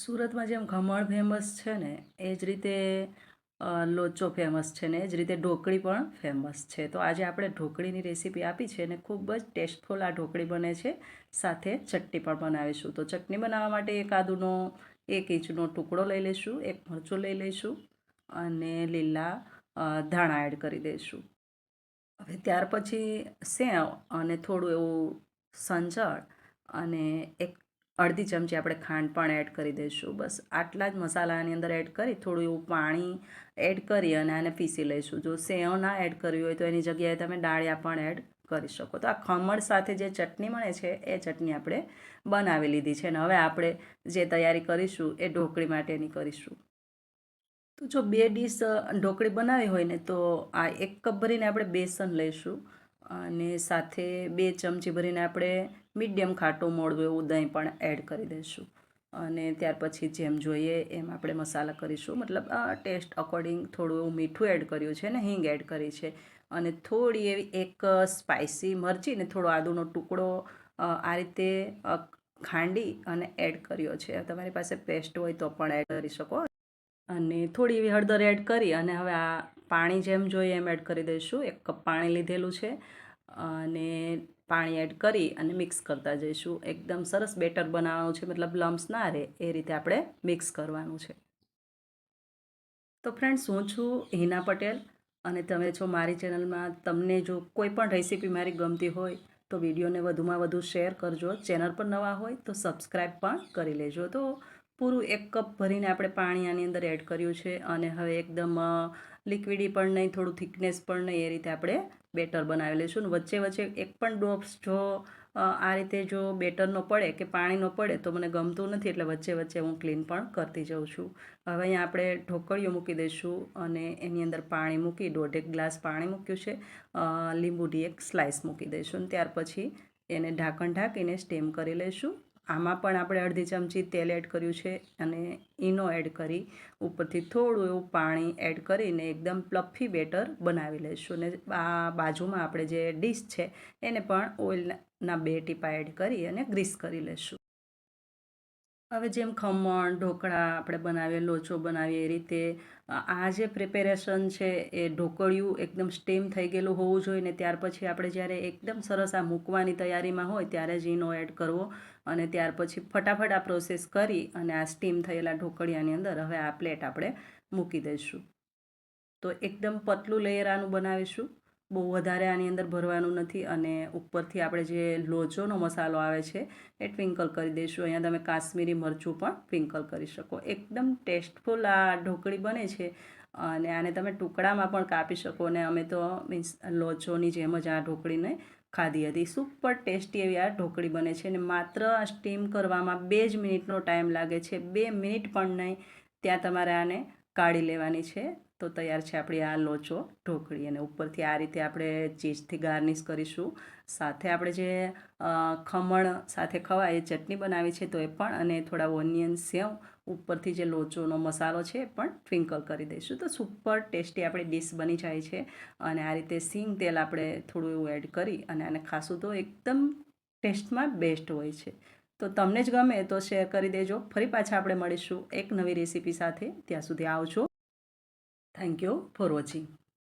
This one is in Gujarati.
સુરતમાં જેમ ખમણ ફેમસ છે ને, એ જ રીતે લોચો ફેમસ છે ને, એ જ રીતે ઢોકળી પણ ફેમસ છે. તો આજે આપણે ઢોકળીની રેસીપી આપી છે અને ખૂબ જ ટેસ્ટફુલ આ ઢોકળી બને છે. સાથે ચટણી પણ બનાવીશું. તો ચટણી બનાવવા માટે એક આદુનો, એક ઇંચનો ટુકડો લઈ લઈશું, એક મરચું લઈ લઈશું અને લીલા ધાણા એડ કરી દઈશું. હવે ત્યાર પછી સેવ અને થોડું એવું સંજળ અને એક અડધી ચમચી આપણે ખાંડ પણ એડ કરી દઈશું. બસ આટલા જ મસાલાની અંદર એડ કરી થોડું એવું પાણી એડ કરી અને આને પીસી લઈશું. જો સેવ ના એડ કરવી હોય તો એની જગ્યાએ તમે ડાળિયા પણ એડ કરી શકો. તો આ ખમણ સાથે જે ચટણી મળે છે, એ ચટણી આપણે બનાવી લીધી છે અને હવે આપણે જે તૈયારી કરીશું, એ ઢોકળી માટેની કરીશું. તો જો બે ડીશ ઢોકળી બનાવી હોય ને, તો આ એક કપ ભરીને આપણે બેસન લઈશું અને સાથે બે ચમચી ભરીને આપણે મીડિયમ ખાટું મોડું એવું દહીં પણ એડ કરી દઈશું. અને ત્યાર પછી જેમ જોઈએ એમ આપણે મસાલા કરીશું. મતલબ ટેસ્ટ અકોર્ડિંગ થોડું એવું મીઠું એડ કર્યું છે ને હિંગ એડ કરી છે. અને થોડી એવી એક સ્પાઇસી મરચી ને થોડો આદુનો ટુકડો આ રીતે ખાંડી અને એડ કર્યો છે. તમારી પાસે પેસ્ટ હોય તો પણ એડ કરી શકો. અને થોડી એવી હળદર એડ કરી અને હવે આ પાણી જેમ જોઈએ એમ એડ કરી દઈશું. એક કપ પાણી લીધેલું છે. અને પાણી એડ કરી અને મિક્સ કરતા જઈશું. એકદમ સરસ બેટર બનાવવાનું છે. મતલબ લમ્સ ના રહે, એ રીતે આપણે મિક્સ કરવાનું છે. તો ફ્રેન્ડ્સ હું છું હિના પટેલ અને તમે છો મારી ચેનલમાં તમને જો કોઈ પણ રેસીપી મારી ગમતી હોય, તો વિડીયોને વધુમાં વધુ શેર કરજો. ચેનલ પર નવા હોય, તો સબસ્ક્રાઈબ પણ કરી લેજો. તો પૂરું એક કપ ભરીને આપણે પાણી આની અંદર એડ કર્યું છે અને હવે એકદમ લિક્વિડી પણ નહીં, થોડું થિકનેસ પણ નહીં, એ રીતે આપણે બેટર બનાવી લઈશું વચ્ચે વચ્ચે એક પણ ડોપ્સ જો આ રીતે જો બેટરનો પડે કે પાણીનો પડે તો મને ગમતું નથી એટલે વચ્ચે વચ્ચે હું ક્લીન પણ કરતી જાઉં છું. હવે અહીંયા આપણે ઢોકળીઓ મૂકી દઈશું અને એની અંદર પાણી મૂકી દોઢેક ગ્લાસ પાણી મૂક્યું છે. લીંબુની એક સ્લાઇસ મૂકી દઈશું ત્યાર પછી એને ઢાંકણ ઢાંકીને સ્ટીમ કરી લઈશું. આમાં પણ આપણે અડધી ચમચી તેલ એડ કર્યું છે અને ઈનો એડ કરી ઉપરથી થોડું એવું પાણી એડ કરીને એકદમ પ્લફી બેટર બનાવી લઈશું. અને આ બાજુમાં આપણે જે ડીશ છે એને પણ ઓઇલના બે ટીપા એડ કરી અને ગ્રીસ કરી લઈશું. હવે જેમ ખમણ, ઢોકળા આપણે બનાવીએ, લોચો બનાવીએ, એ રીતે આ જે પ્રિપેરેશન છે એ ઢોકળિયું એકદમ સ્ટીમ થઈ ગયેલું હોવું જોઈએ ને ત્યાર પછી આપણે જ્યારે એકદમ સરસ આ મૂકવાની તૈયારીમાં હોય ત્યારે જ ઈનો એડ કરવો અને ત્યાર પછી ફટાફટ આ પ્રોસેસ કરી અને આ સ્ટીમ થયેલા ઢોકળિયાની અંદર હવે આ પ્લેટ આપણે મૂકી દઈશું. તો એકદમ પતલું લેયર આનું બનાવીશું. બહુ વધારે આની અંદર ભરવાનું નથી અને ઉપરથી આપણે જે લોચોનો મસાલો આવે છે એ ટ્વિંકલ કરી દઈશું. અહીંયા તમે કાશ્મીરી મરચું પણ ટ્વિંકલ કરી શકો. એકદમ ટેસ્ટફુલ આ ઢોકળી બને છે અને આને તમે ટુકડામાં પણ કાપી શકો ને અમે તો મીન્સ લોચોની જેમ જ આ ઢોકળીને ખાધી હતી. સુપર ટેસ્ટી એવી આ ઢોકળી બને છે અને માત્ર આ સ્ટીમ કરવામાં બે જ મિનિટનો ટાઈમ લાગે છે. બે મિનિટ પણ નહીં. ત્યાં તમારે આને કાઢી લેવાની છે. તો તૈયાર છે આપણી આ લોચો, ઢોકળી અને ઉપરથી આ રીતે આપણે ચીઝથી ગાર્નિશ કરીશું. સાથે આપણે જે ખમણ સાથે ખવાય, એ ચટણી બનાવી છે, તો એ પણ અને થોડા ઓનિયન, સેવ ઉપરથી જે લોચોનો મસાલો છે, એ પણ ટ્વિંકલ કરી દઈશું. તો સુપર ટેસ્ટી આપણી ડીશ બની જાય છે. અને આ રીતે સિંગ તેલ આપણે થોડું એવું એડ કરી અને આને ખાસું તો એકદમ ટેસ્ટમાં બેસ્ટ હોય છે. તો તમને જ ગમે તો શેર કરી દેજો. ફરી પાછા આપણે મળીશું એક નવી રેસીપી સાથે. ત્યાં સુધી આવજો. Thank you for watching